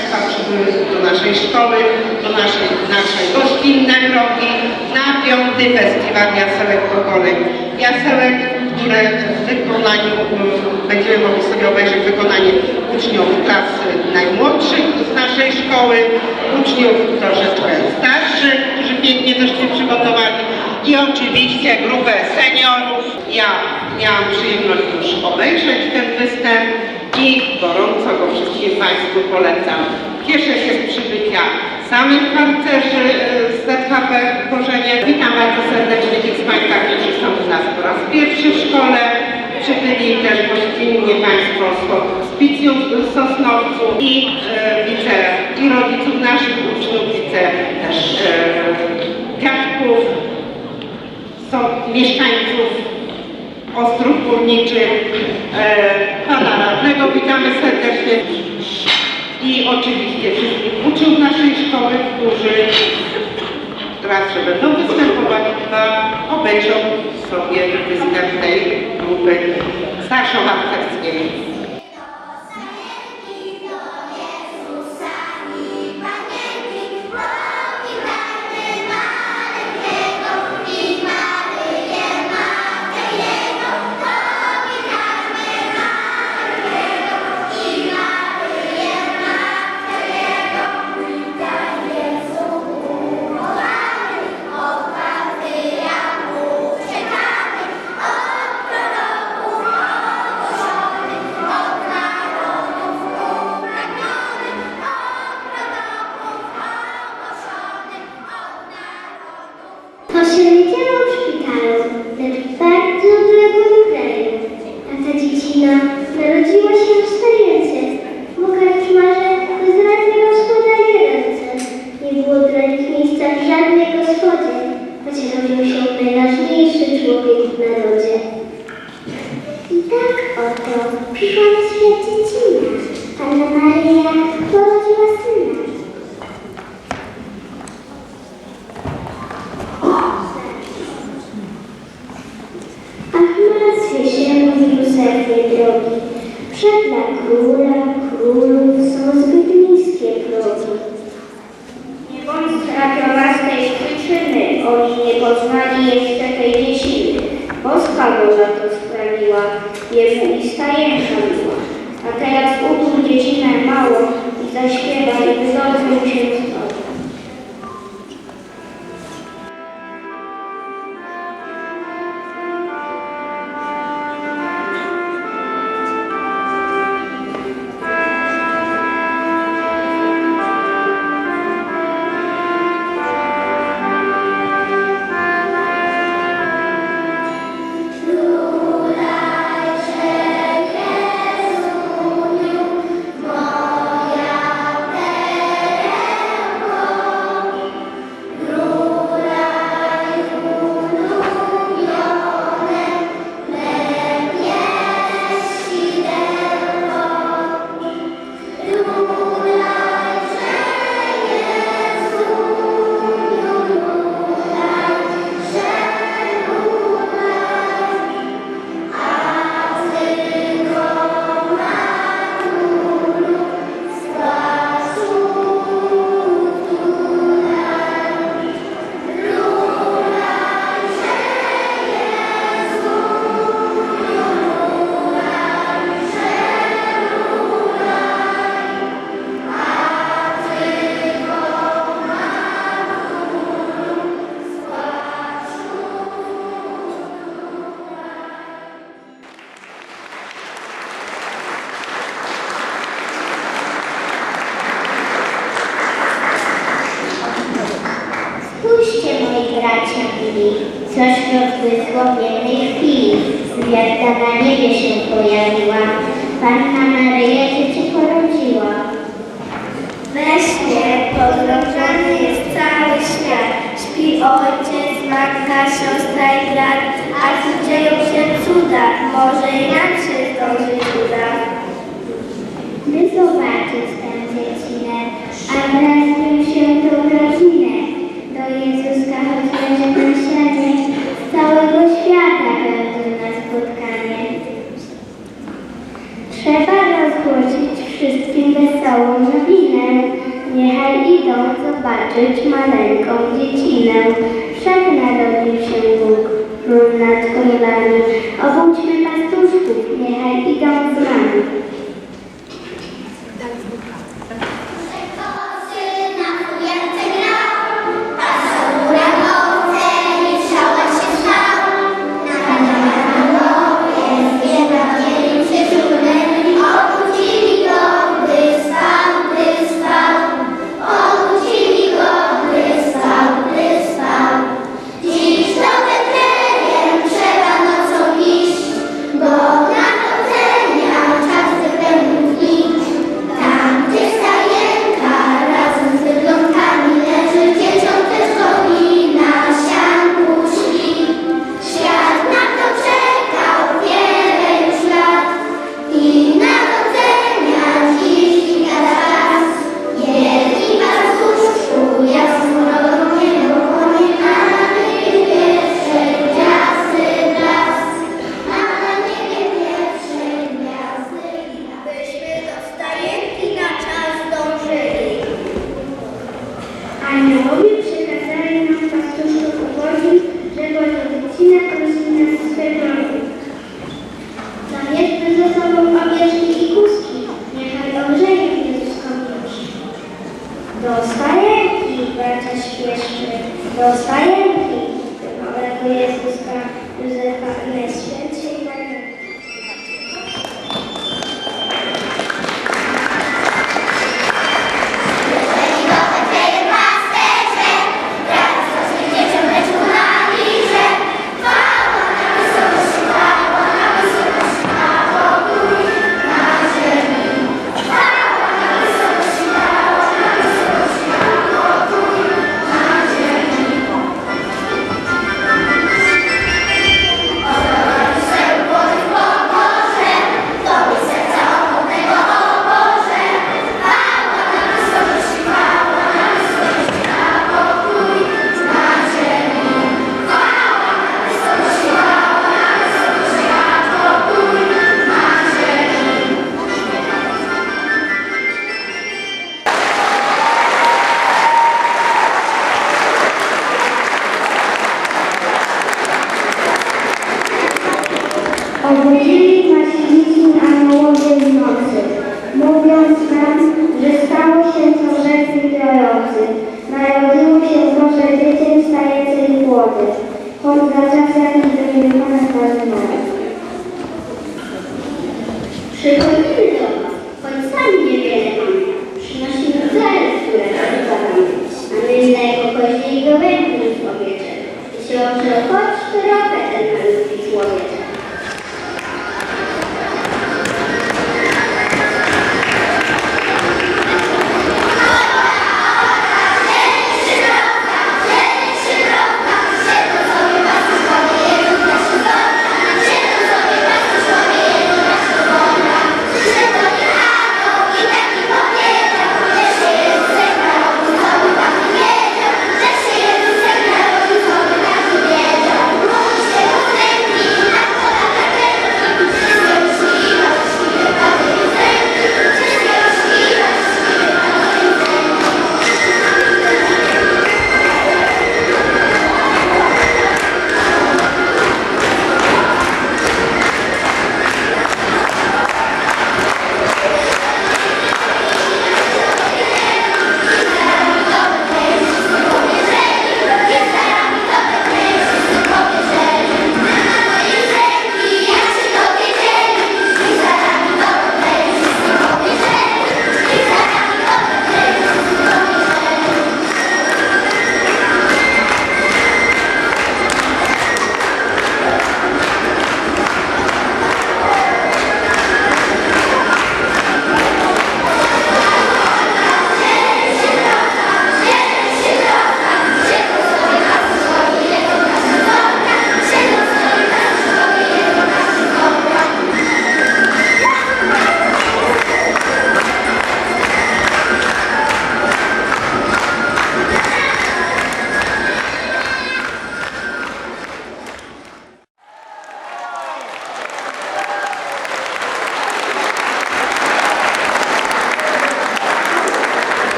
Państwa do naszej szkoły, do naszej, naszej gościnne progi na piąty festiwal Jasełek Pokoleń. Jasełek, które w wykonaniu, mm, będziemy mogli sobie obejrzeć wykonanie uczniów klasy najmłodszych z naszej szkoły, uczniów troszeczkę starszych, którzy pięknie też się przygotowali i oczywiście grupę seniorów. Ja miałam przyjemność już obejrzeć ten występ i gorąco go wszystkim Państwu polecam. Cieszę się z przybycia samych harcerzy e, z ZHP Korzenie. Witam bardzo serdecznie tych z Państwa, którzy są u nas po raz pierwszy w szkole. Przybyli też gościnnie Państwo z hospicjum w Sosnowcu i e, widzę i rodziców naszych uczniów, widzę też e, dziadków, są mieszkańców Ostrów Górniczych, e, pana radnego witamy serdecznie i oczywiście wszystkich uczniów naszej szkoły, którzy raz, że będą występować, dwa, obejrzą sobie występ tej grupy starszoharcerskiej. Posiedziałam oni nie poznali jeszcze tej dzieciny. Boska woda to sprawiła, jemu i stajenka miła. A teraz utul dziecinę mało i zaśpiewa i wydobył się świat wysłał w jednej chwili. Gwiazda na niebie się pojawiła, Panna Maryja dzieci porodziła. Weźcie, pogrążony jest cały świat. Śpi ojciec, matka, siostra i brat, a tu dzieją się cuda. Może i nam się zdążyć uda. By zobaczyć tę dziecinę, a wraz idą zobaczyć maleńką dziecinę. Wszak narodził się Bóg, król nad królami. Obudźmy pastuszków, niechaj idą z nami. та ще ще. До останньої Obudzili nas dzieci aniołowie w nocy, mówiąc nam, że stało się to rzeczy biorący.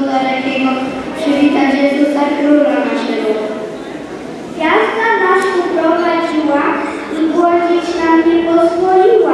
Bożorekiego przywitać Jezusa Króla naszego. Gwiazda nas uprowadziła i błodzić nam nie pozwoliła.